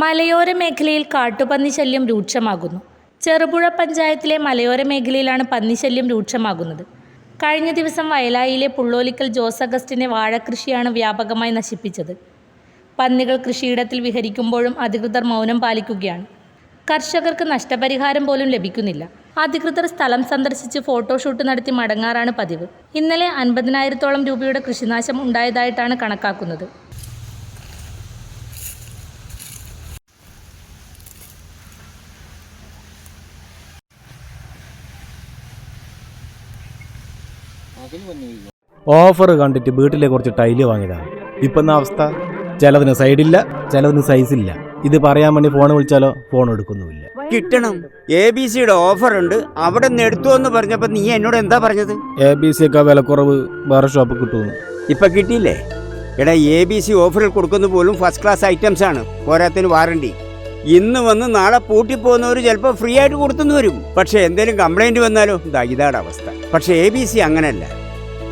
മലയോര മേഖലയിൽ കാട്ടുപന്നി ശല്യം രൂക്ഷമാകുന്നു. ചെറുപുഴ പഞ്ചായത്തിലെ മലയോര മേഖലയിലാണ് പന്നിശല്യം രൂക്ഷമാകുന്നത്. കഴിഞ്ഞ ദിവസം വയലായിലെ പുള്ളോലിക്കൽ ജോസ് അഗസ്റ്റിന്റെ വാഴക്കൃഷിയാണ് വ്യാപകമായി നശിപ്പിച്ചത്. പന്നികൾ കൃഷിയിടത്തിൽ വിഹരിക്കുമ്പോഴും അധികൃതർ മൗനം പാലിക്കുകയാണ്. കർഷകർക്ക് നഷ്ടപരിഹാരം പോലും ലഭിക്കുന്നില്ല. അധികൃതർ സ്ഥലം സന്ദർശിച്ച് ഫോട്ടോഷൂട്ട് നടത്തി മടങ്ങാറാണ് പതിവ്. ഇന്നലെ അൻപതിനായിരത്തോളം രൂപയുടെ കൃഷിനാശം ഉണ്ടായതായിട്ടാണ് കണക്കാക്കുന്നത്. ഓഫർ കണ്ടിട്ട് വീട്ടിലെ കുറച്ച് ടൈൽ വാങ്ങിയതാണ്. ഇപ്പം അവസ്ഥ? ചിലതിന് സൈഡില്ല ചിലതിന് സൈസ് ഇല്ല. ഇത് പറയാൻ വേണ്ടി ഫോൺ വിളിച്ചാലോ? ഫോൺ എടുക്കുന്നുമില്ല. കിട്ടണം. എ ബി സിയുടെ ഓഫർ ഉണ്ട്. അവിടെ നിന്ന് എടുത്തു എന്ന് പറഞ്ഞപ്പോ നീ എന്നോട് എന്താ പറഞ്ഞത്? എ ബി സി ഒക്കെ വിലക്കുറവ് വേറെ ഷോപ്പ് കിട്ടുന്നു ഇപ്പൊ കിട്ടിയില്ലേ? എടാ എ ബി സി ഓഫറിൽ കൊടുക്കുന്ന പോലും ഫസ്റ്റ് ക്ലാസ് ഐറ്റംസ് ആണ്. പോരാത്തിന് വാറണ്ടി ഇന്ന് വന്ന് നാളെ പൂട്ടിപ്പോകുന്നവർ ചിലപ്പോൾ ഫ്രീ ആയിട്ട് കൊടുത്തുനിന്ന് വരും. പക്ഷെ എന്തെങ്കിലും കംപ്ലൈന്റ് വന്നാലോ? ഇതാ ഇതാണ് അവസ്ഥ. പക്ഷെ എ ബി സി അങ്ങനല്ല.